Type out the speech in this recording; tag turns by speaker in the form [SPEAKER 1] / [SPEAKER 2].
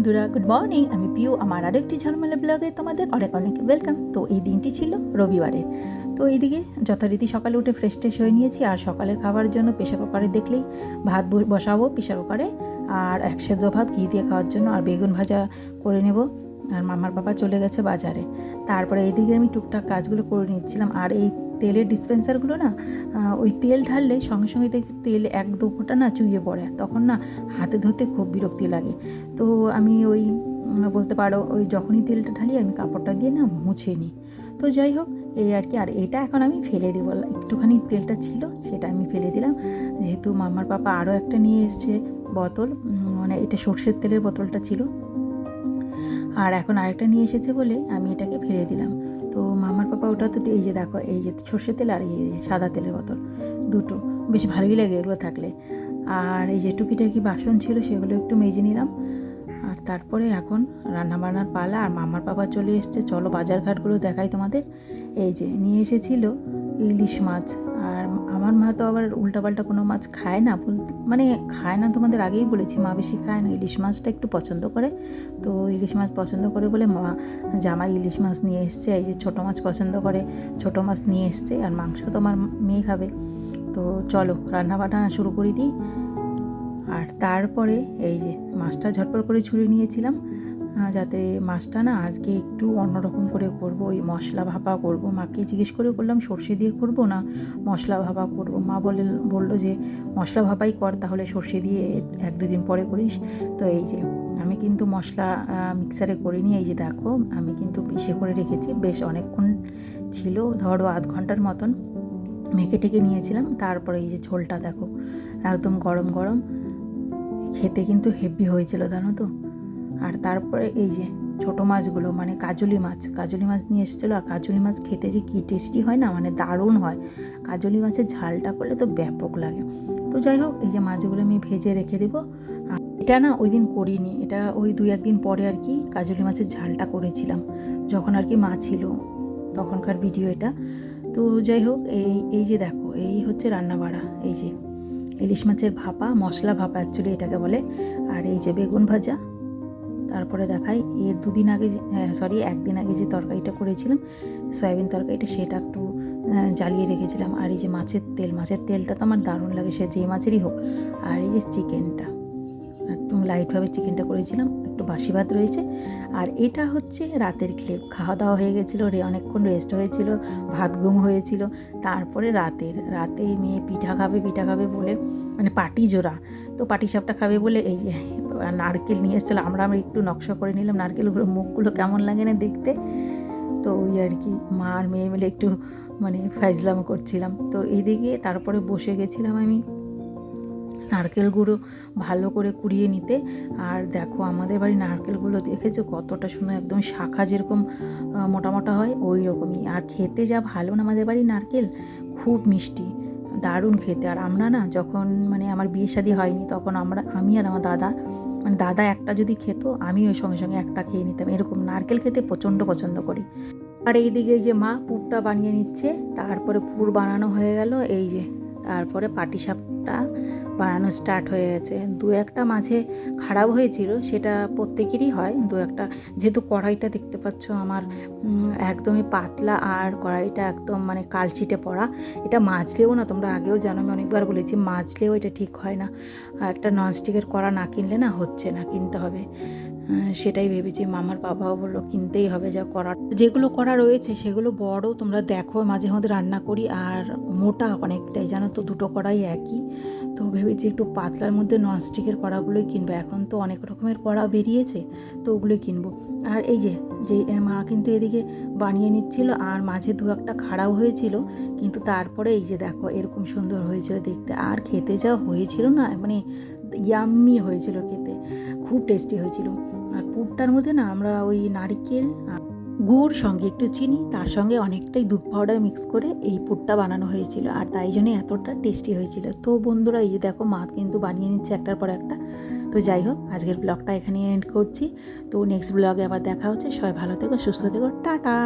[SPEAKER 1] বন্ধুরা good morning আমি পিউ। আমার আরেকটি ঝলমলে ব্লগে তোমাদের অনেক অনেক ওয়েলকাম তো এই দিনটি ছিল রবিবারের। তো এইদিকে যথারীতি সকালে উঠে ফ্রেশ ট্রেশ হয়ে নিয়েছি আর সকালের খাবারের জন্য প্রেশার কুকারে দেখলেই ভাত বসাবো প্রেশার কুকারে আর এক সেদ্ধ ভাত ঘি দিয়ে খাওয়ার জন্য আর বেগুন ভাজা করে নেব। আর মামার বাবা চলে গেছে বাজারে। তারপরে এইদিকে আমি টুকটাক কাজগুলো করে নিচ্ছিলাম। আর এই তেলের ডিসপেন্সারগুলো না ওই তেল ঢাললে সঙ্গে সঙ্গে দেখি তেল এক দু ফোঁটা না চুইয়ে পড়ে। তখন না হাতে ধরতে খুব বিরক্তি লাগে। তো আমি ওই বলতে পারো ওই যখনই তেলটা ঢালি আমি কাপড়টা দিয়ে না মুছে নিই। তো যাই হোক, এই আর কি। আর এটা এখন আমি ফেলে দেবো। একটুখানি তেলটা ছিল সেটা আমি ফেলে দিলাম। যেহেতু মামার পাপা আরও একটা নিয়ে এসছে বোতল মানে এটা সর্ষের তেলের বোতলটা ছিল। আর এখন আরেকটা নিয়ে এসেছে বলে আমি এটাকে ফেলে দিলাম। তো মামার পাপা ওটা তো এই যে দেখো, এই যে সর্ষের তেল আর এই সাদা তেলের বোতল, দুটো। বেশ ভালোই লাগে এগুলো থাকলে। আর এই যে টুকিটাকি বাসন ছিল সেগুলো একটু মেজে নিলাম। আর তারপরে এখন রান্নাবান্নার পালা, আর মামার পাপা চলে এসছে। চলো বাজারঘাটগুলো দেখাই তোমাদের। এই যে নিয়ে এসেছিল ইলিশ মাছ। আমার মা তো আবার উল্টাপাল্টা কোনো মাছ খায় না মানে খায় না তোমাদের আগেই বলেছি, মা বেশি খায় না, ইলিশ মাছটা একটু পছন্দ করে। তো ইলিশ মাছ পছন্দ করে বলে মা জামাই ইলিশ মাছ নিয়ে এসছে, এই যে ছোটো মাছ পছন্দ করে, ছোটো মাছ নিয়ে এসছে, আর মাংস তো আমার মেয়ে খাবে। তো চলো রান্নাবান্না শুরু করে দিই। আর তারপরে এই যে মাছটা ঝটপট করে ছুঁড়ে নিয়েছিলাম যাতে মাছটা না আজকে একটু অন্যরকম করে করব, ওই মশলা ভাপা করব। মাকে জিজ্ঞেস করে করলাম সর্ষে দিয়ে করব না মশলা ভাপা করব? মা বলে, বলল যে, মশলা ভাপাই কর, তাহলে সর্ষে দিয়ে এক দুদিন পরে করিস। তো এই যে, আমি কিন্তু মশলা মিক্সারে করিনি। এই যে দেখো, আমি কিন্তু পিষে করে রেখেছি। বেশ অনেকক্ষণ ছিল, ধরো আধ ঘণ্টার মতন। মেখে টেকে নিয়েছিলাম। তারপরে এই যে ঝোলটা দেখো, একদম গরম গরম। খেতে কিন্তু হেভি হয়েছিল, জানো তো? আর তারপরে এই যে ছোটো মাছগুলো মানে কাজলি মাছ কাজলি মাছ নিয়ে এসেছিল আর কাজলি মাছ খেতে যে কী টেস্টি হয় না মানে দারুণ হয়। কাজলি মাছের ঝালটা করলে তো ব্যাপক লাগে। তো যাই হোক, এই যে মাছগুলো আমি ভেজে রেখে দেবো। এটা না ওই দিন করিনি, এটা ওই দুই একদিন পরে আর কি কাজলি মাছের ঝালটা করেছিলাম, যখন আর কি মা ছিল তখনকার ভিডিও এটা। তো যাই হোক, এই এই যে দেখো, এই হচ্ছে রান্নাবাড়া, এই যে ইলিশ মাছের ভাপা, মশলা ভাপা অ্যাকচুয়ালি এটাকে বলে। আর এই যে বেগুন ভাজা তারপরে দেখাই, এর দুদিন আগে সরি একদিন আগে যে তরকারিটা করেছিলাম, সয়াবিন তরকারিটা, সেটা একটু জ্বালিয়ে রেখেছিলাম। আর এই যে মাছের তেল, মাছের তেলটা তো আমার দারুণ লাগে, সে যে মাছেরই হোক। আর এই যে চিকেনটা, একদম লাইটভাবে চিকেনটা করেছিলাম, একটু বাসি ভাত রয়েছে। আর এটা হচ্ছে রাতের ক্লিপ খাওয়া দাওয়া হয়ে গেছিল, রে, অনেকক্ষণ রেস্ট হয়েছিল, ভাত ঘুম হয়েছিল। তারপরে রাতের রাতে মেয়ে পিঠা খাবে পিঠা খাবে বলে মানে পাটি জোড়া তো পাটি সাপটা খাবে বলে এই যে নারকেল নিয়ে এসেছিল। আমরা আমরা একটু নকশা করে নিলাম। নারকেলগুলো মুখগুলো কেমন লাগে না দেখতে? তো ওই আর কি মা আর মেয়ে মিলে একটু মানে ফাইজলাম করছিলাম। তো এইদিকে তারপরে বসে গেছিলাম আমি নারকেল গুঁড়ো ভালো করে কুড়িয়ে নিতে। আর দেখো আমাদের বাড়ি নারকেলগুলো দেখেছ? কতটা সুন্দর একদম শাখা যেরকম আহ, মোটা মোটা হয় ওই রকমই। আর খেতে যা ভালো না আমাদের বাড়ি নারকেল খুব মিষ্টি। দারুণ খেতে। আর আমরা না যখন মানে আমার বিয়ে শাদি হয়নি, তখন আমরা, আমি আর আমার দাদা মানে দাদা একটা যদি খেত, আমি ওই সঙ্গে সঙ্গে একটা খেয়ে নিতাম। এরকম নারকেল খেতে প্রচণ্ড পছন্দ করি। আর এইদিকে এই যে মা পুরটা বানিয়ে নিচ্ছে, তারপরে পুর বানানো হয়ে গেল, এই যে, তারপরে পাটিসাপটা বানানো স্টার্ট হয়ে গেছে। দু একটা মাঝে খারাপ হয়েছিল, সেটা প্রত্যেকেরই হয়। দু একটা, যেহেতু কড়াইটা দেখতে পাচ্ছ আমার একদমই পাতলা আর কড়াইটা একদম মানে কালচিটে পড়া। এটা মাজলেও না, তোমরা আগেও জানো, আমি অনেকবার বলেছি মাজলেও এটা ঠিক হয় না। একটা ননস্টিকের কড়া না কিনলে না হচ্ছে না, কিনতে হবে। সেটাই ভেবেছি। মামার বাবাও বলল, কিনতেই হবে, যা করার। যেগুলো করা রয়েছে, সেগুলো বড়, তোমরা দেখো, মাঝে মধ্যে রান্না করি, আর মোটা অনেকটাই, জানো তো, দুটো কড়াই একই। তো ভেবেছি একটু পাতলার মধ্যে ননস্টিকের কড়াগুলোই কিনবো। এখন তো অনেক রকমের কড়া বেরিয়েছে, তো ওগুলোই কিনবো। আর এই যে যে মা কিন্তু এদিকে বানিয়ে নিচ্ছিল, আর মাঝে দু একটা খারাপ হয়েছিল, কিন্তু তারপরে এই যে দেখো, এরকম সুন্দর হয়েছিল দেখতে। আর খেতে যা হয়েছিল না মানে ইয়াম্মি হয়েছিল খেতে, খুব টেস্টি হয়েছিল। আর পুরটার মধ্যে না আমরা ওই নারকেল গুড় সঙ্গে একটু চিনি, তার সঙ্গে অনেকটাই দুধ পাউডার মিক্স করে এই পুরটা বানানো হয়েছিল। আর তাই জন্য এতটা টেস্টি হয়েছিল। তো বন্ধুরা, এই দেখো মা কিন্তু বানিয়ে নিচ্ছে একটার পর একটা। তো যাই হোক, আজকের ব্লগটা এখানে এন্ড করছি। তো নেক্সট ব্লগে আবার দেখা হচ্ছে। সবাই ভালো থেকো, সুস্থ থেকো। টাটা!